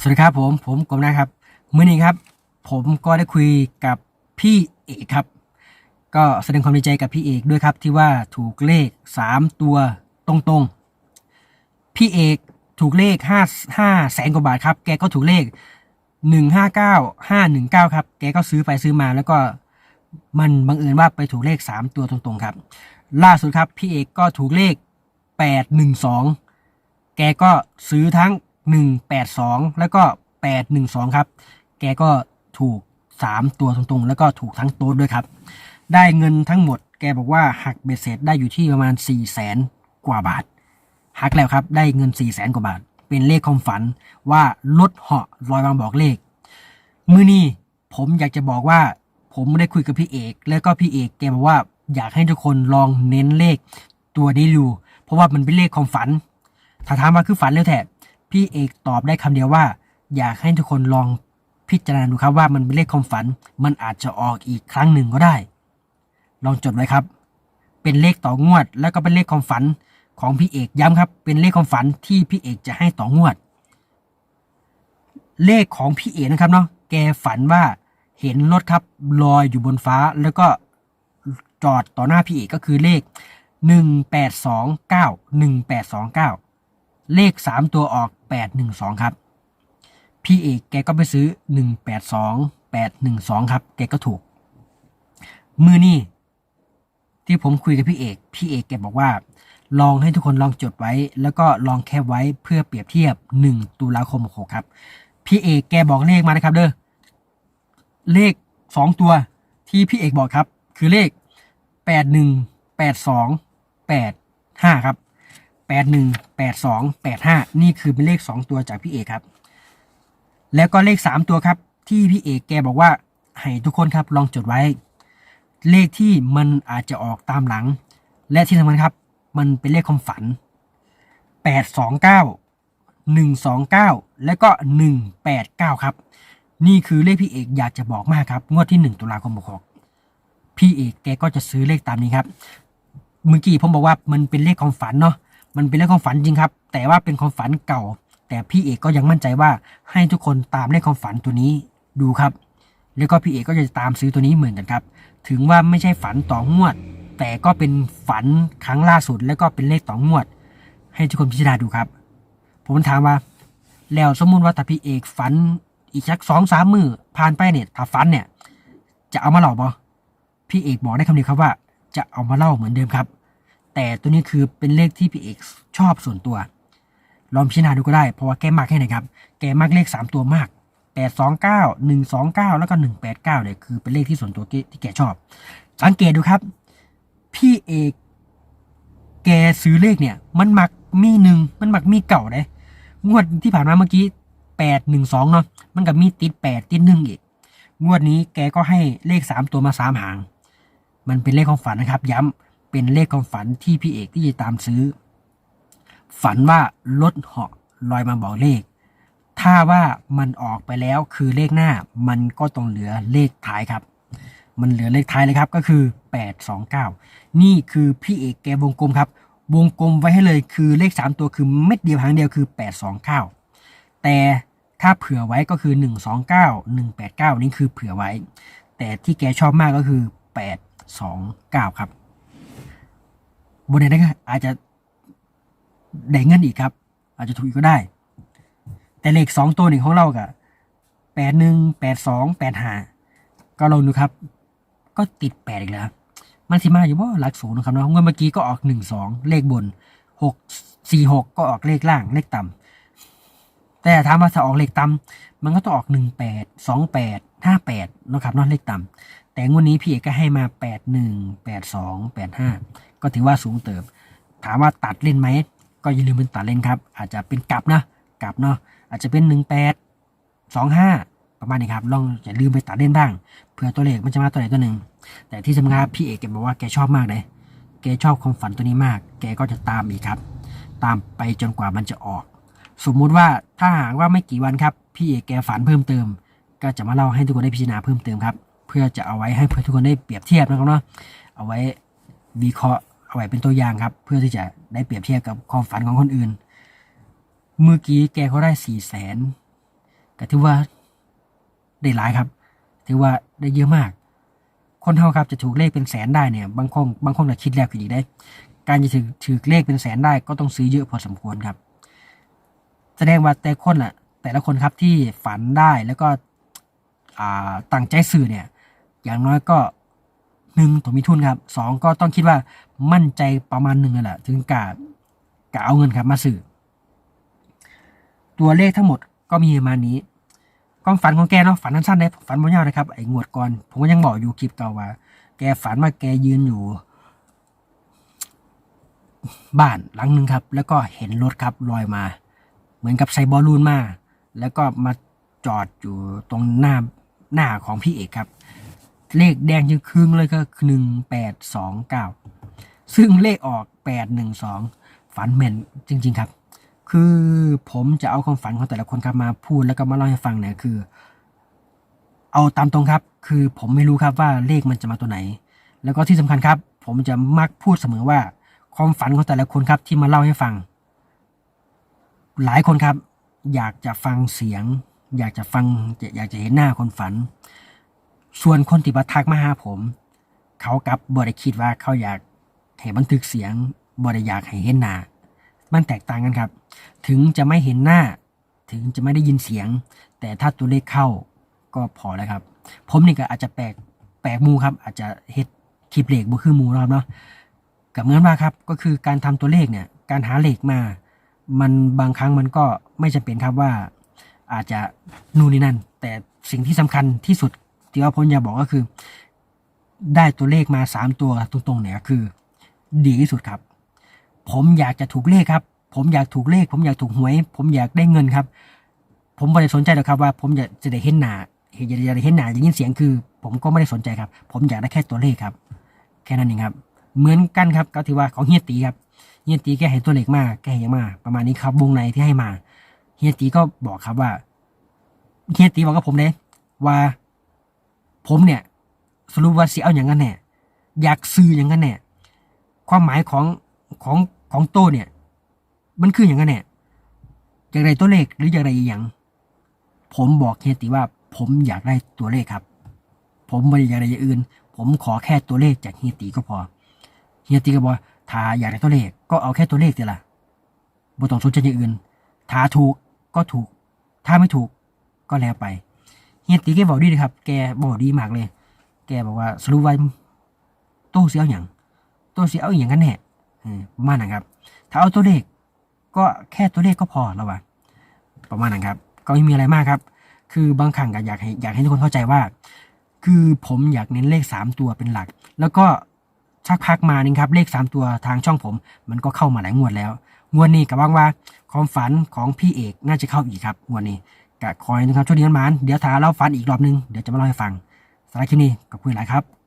สวัสดีครับผมผมกรมนะครับเมื่อนี้ครับ ผมก็ได้คุยกับพี่เอกครับ ก็แสดงความดีใจกับพี่เอกด้วยครับ ที่ว่าถูกเลขสามตัวตรงๆ พี่เอกถูกเลขห้าห้าแสนกว่าบาทครับ แกก็ถูกเลขหนึ่งห้าเก้าห้าหนึ่งเก้าครับ แกก็ซื้อไปซื้อมาแล้วก็มันบังเอิญว่าไปถูกเลขสามตัวตรงๆครับ ล่าสุดครับพี่เอกก็ถูกเลขแปดหนึ่งสองแกก็ซื้อทั้ง 182 แล้วก็ 812 ครับ แกก็ถูก 3 ตัวตรงๆ แล้วก็ถูกทั้งโต๊ดด้วยครับ ได้เงินทั้งหมด แกบอกว่าหักเบ็ดเสร็จได้อยู่ที่ประมาณ 4 0 0แสนกว่าบาท หักแล้วครับ ได้เงิน 4 0 0แสนกว่าบาท เป็นเลขความฝันว่ารถเหาะลอยมางบอกเลข มือนี้ผมอยากจะบอกว่าผมได้คุยกับพี่เอก แล้วก็พี่เอกแกบอกว่าอยากให้ทุกคนลองเน้นเลขตัวนี้ดู เพราะว่ามันเป็นเลขความฝัน ถ้าถามว่าคือฝันเร็วแท้ พี่เอกตอบได้คำเดียวว่า อยากให้ทุกคนลองพิจารณาดูครับว่ามันเป็นเลขความฝัน มันอาจจะออกอีกครั้งหนึ่งก็ได้ ลองจดไว้ครับ เป็นเลขต่องวด แล้วก็เป็นเลขความฝันของพี่เอกย้ำครับ เป็นเลขความฝันที่พี่เอกจะให้ต่องวด เลขของพี่เอกนะครับเนาะแกฝันว่าเห็นรถครับลอยอยู่บนฟ้าแล้วก็จอดต่อหน้าพี่เอกก็คือเลขหนึ่งแปดสองเก้าหนึ่งแปดสองเก้าเลขสามตัวออก แปดหนึ่งสองครับ พี่เอกแกก็ไปซื้อหนึ่งแปดสองแปดหนึ่งสองครับ แกก็ถูก มือนี่ที่ผมคุยกับพี่เอก พี่เอกแกบอกว่า ลองให้ทุกคนลองจดไว้ แล้วก็ลองแคปไว้เพื่อเปรียบเทียบ 1 ตุลาคม66ครับ พี่เอกแกบอกเลขมานะครับเด้อ เลข 2 ตัวที่พี่เอกบอกครับ คือเลข 81 82 85 ครับ 81 82 85นี่คือเป็นเลข2ตัวจากพี่เอกครับ แล้วก็เลข3ตัวครับ ที่พี่เอกแกบอกว่าให้ทุกคนครับลองจดไว้ เลขที่มันอาจจะออกตามหลัง และที่สำคัญครับ มันเป็นเลขความฝัน829 129แล้วก็189ครับ นี่คือเลขพี่เอกอยากจะบอกมากครับ งวดที่1ตุลาคม66พี่เอกแกก็จะซื้อเลขตามนี้ครับ เมื่อกี้ผมบอกว่ามันเป็นเลขความฝันเนาะ มันเป็นเลขความฝันจริงครับ แต่ว่าเป็นความฝันเก่า แต่พี่เอกก็ยังมั่นใจว่าให้ทุกคนตามเลขความฝันตัวนี้ดูครับ แล้วก็พี่เอกก็จะตามซื้อตัวนี้เหมือนกันครับ ถึงว่าไม่ใช่ฝันต่องวด แต่ก็เป็นฝันครั้งล่าสุด แล้วก็เป็นเลขต่องวด ให้ทุกคนพิจารณาดูครับ ผมถามว่า แล้วสมมุติว่าถ้าพี่เอกฝันอีกสักสองสามมือผ่านไปเนี่ยถ้าฝันเนี่ย จะเอามาเล่าบ่พี่เอกบอกได้คำเดียวครับว่า จะเอามาเล่าเหมือนเดิมครับ แต่ตัวนี้คือเป็นเลขที่พี่เอกชอบส่วนตัว ลองพิจารณาดูก็ได้ เพราะว่าแกมากแค่ไหนครับ แกมากเลขสามตัวมากแปดสองเก้าหนึ่งสองเก้าแล้วก็หนึ่งแปดเก้าเนี่ยคือเป็นเลขที่ส่วนตัวที่แกชอบ สังเกตดูครับ พี่เอกแกซื้อเลขเนี่ย มันมักมีหนึ่งมันมักมีเก่าเลยงวดที่ผ่านมาเมื่อกี้แปดหนึ่งสองเนาะมันกับมีติดแปดติดหนึ่งอีก งวดนี้แกก็ให้เลขสามตัวมาสามหาง มันเป็นเลขของฝันนะครับ ย้ำ เป็นเลขของฝันที่พี่เอกที่จะตามซื้อ ฝันว่ารถเหาะลอยมาบอกเลข ถ้าว่ามันออกไปแล้วคือเลขหน้ามันก็ต้องเหลือเลขท้ายครับ มันเหลือเลขท้ายเลยครับก็คือ 829 นี่คือพี่เอกแกวงกลมครับ วงกลมไว้ให้เลยคือเลข 3 ตัวคือเม็ดเดียวหางเดียวคือ 829 แต่ถ้าเผื่อไว้ก็คือ 129 189 นี่คือเผื่อไว้ แต่ที่แกชอบมากก็คือ 829 ครับ บนไหนนะครับอาจจะได้เงินอีกครับ อาจจะถูกอีกก็ได้ แต่เลขสองตัวหนึ่งของเรากับแปดหนึ่งแปดสองแปดห้าก็ลองดูครับ ก็ติดแปดอีกแล้วมันสิมาอยู่ว่าหลักศูนย์นะครับเนาะเมื่อเมื่อกี้ก็ออกหนึ่งสองเลขบนหกสี่หกก็ออกเลขล่างเลขต่ำแต่ถามว่าถ้าออกเลขต่ำมันก็ต้องออกหนึ่งแปดสองแปดห้าแปดนะครับเนาะเลขต่ำ แต่งวดนี้พี่เอกก็ให้มาแปดหนึ่งแปดสองแปดห้าก็ถือว่าสูงเติบ ถามว่าตัดเล่นไหม ก็อย่าลืมเป็นตัดเล่นครับ อาจจะเป็นกลับนะกลับเนาะอาจจะเป็นหนึ่งแปดสองห้าประมาณนี้ครับลองอย่าลืมไปตัดเล่นบ้างเผื่อตัวเลขมันจะมาตัวไหนตัวหนึ่งแต่ที่สำคัญพี่เอกแกบอกว่าแกชอบมากเลยแกชอบความฝันตัวนี้มาก แกก็จะตามอีกครับ ตามไปจนกว่ามันจะออก สมมุติว่าถ้าหากว่าไม่กี่วันครับ พี่เอกแกฝันเพิ่มเติม ก็จะมาเล่าให้ทุกคนได้พิจารณาเพิ่มเติมครับ เพื่อจะเอาไว้ให้เพื่อทุกคนได้เปรียบเทียบนะครับเนาะเอาไว้วิเคราะห์เอาไว้เป็นตัวอย่างครับ เพื่อที่จะได้เปรียบเทียบกับความฝันของคนอื่น เมื่อกี้แกเขาได้สี่แสนก็ถือว่าได้หลายครับ ถือว่าได้เยอะมาก คนเฮาครับจะถูกเลขเป็นแสนได้เนี่ย บางคนบางคนจะคิดแล้วคืออีกได้ การจะถือถือเลขเป็นแสนได้ก็ต้องซื้อเยอะพอสมควรครับ แสดงว่าแต่คนอะแต่ละคนครับที่ฝันได้แล้วก็อ่าตั้งใจซื้อเนี่ย อย่างน้อยก็หนึ่งต้องมีทุนครับสองก็ต้องคิดว่ามั่นใจประมาณหนึ่งนั่นแหละถึงกะกะเอาเงินครับมาซื้อตัวเลขทั้งหมดก็มีประมาณนี้ความฝันของแกเนาะฝันสั้นๆเลยฝันไม่ยาวนะครับไอ้งวดก่อนผมก็ยังบอกอยู่คลิปเก่าว่า แกฝันว่าแกยืนอยู่ บ้านหลังหนึ่งครับ แล้วก็เห็นรถครับลอยมา เหมือนกับใส่บอลลูนมา แล้วก็มาจอดอยู่ตรงหน้าหน้าของพี่เอกครับ เลขแดงยังครึ่งเลยก็หนึ่งแปดสองเก้าซึ่งเลขออกแปดหนึ่งสองฝันแม่นจริง ๆ ครับ คือผมจะเอาความฝันของแต่ละคนครับมาพูดแล้วก็มาเล่าให้ฟังเนี่ยคือ เอาตามตรงครับ คือผมไม่รู้ครับว่าเลขมันจะมาตัวไหน แล้วก็ที่สำคัญครับ ผมจะมักพูดเสมอว่า ความฝันของแต่ละคนครับที่มาเล่าให้ฟัง หลายคนครับ อยากจะฟังเสียง อยากจะฟังอยากจะเห็นหน้าคนฝัน ส่วนคนที่มาทักมาหาผม เขากลับบริคิดว่าเขาอยากให้บันทึกเสียงบริอยากให้เห็นหน้า มันแตกต่างกันครับ ถึงจะไม่เห็นหน้า ถึงจะไม่ได้ยินเสียง แต่ถ้าตัวเลขเข้าก็พอแล้วครับ ผมนี่ก็อาจจะแปลกแปลกมูครับ อาจจะเฮ็ดคลิปเลขบ่คือมูนะครับเนาะกับเหมือนว่าครับก็คือการทำตัวเลขเนี่ย การหาเลขมา มันบางครั้งมันก็ไม่จำเป็นครับว่าอาจจะนู่นนี่นั่น แต่สิ่งที่สำคัญที่สุด ที่ว่าผมอยากบอกก็คือ ได้ตัวเลขมาสามตัวตรงๆเนี่ยคือ ดีที่สุดครับ ผมอยากจะถูกเลขครับ ผมอยากถูกเลข ผมอยากถูกหวย ผมอยากได้เงินครับ ผมไม่ได้สนใจหรอกครับว่า ผมจะจะได้เห็นหน้าเห็นจะได้เห็นหน้าจะยินเสียงคือ ผมก็ไม่ได้สนใจครับ ผมอยากได้แค่ตัวเลขครับ แค่นั้นเองครับ เหมือนกันครับก็ถือว่าของเฮียตีครับเฮียตีแกให้ตัวเลขมาแกให้หยังมาประมาณนี้ครับวงในที่ให้มาเฮียตีก็บอกครับว่าเฮียตีบอกกับผมเลยว่า ผมเนี่ยสรุปว่าสิเอาอย่างนั้นแน่อยากซื้ออย่างนั้นแน่ความหมายของของของโตเนี่ย มันคืออย่างนั้นแน่อยากได้ตัวเลขหรืออยากได้อย่าง ผมบอกเฮียตีว่า ผมอยากได้ตัวเลขครับ ผมไม่ได้อยากได้อย่างอื่น ผมขอแค่ตัวเลขจากเฮียตีก็พอเฮียตีก็บอกว่าถ้าอยากได้ตัวเลขก็เอาแค่ตัวเลขเดียวละบ่ต้องสนใจอย่างอื่นถ้าถูกก็ถูก ถ้าไม่ถูกก็แล้วไป เฮียตีแกบอกดีเลยครับ แกบอกดีมากเลย แกบอกว่าสรุปว่าโต้เสียเอาอย่างโต้เสียเอาอย่างนั้นแน่ประมาณนั้นครับ ถ้าเอาตัวเลขก็แค่ตัวเลขก็พอแล้ววะประมาณนั้นครับ ก็ไม่มีอะไรมากครับ คือบางครั้งก็อยากให้อยากให้ทุกคนเข้าใจว่า คือผมอยากเน้นเลขสามตัวเป็นหลัก แล้วก็ชักพักมานี่ครับ เลขสามตัวทางช่องผม มันก็เข้ามาหลายงวดแล้ว งวดนี้ก็หวังว่าความฝันของพี่เอกน่าจะเข้าอีกครับงวดนี้ กะคอยนะครับช่วงนี้มันเดี๋ยวถ้าเราฟันอีกรอบนึงเดี๋ยวจะมาเล่าให้ฟังสำหรับคลิปนี้ขอบคุณหลายครับ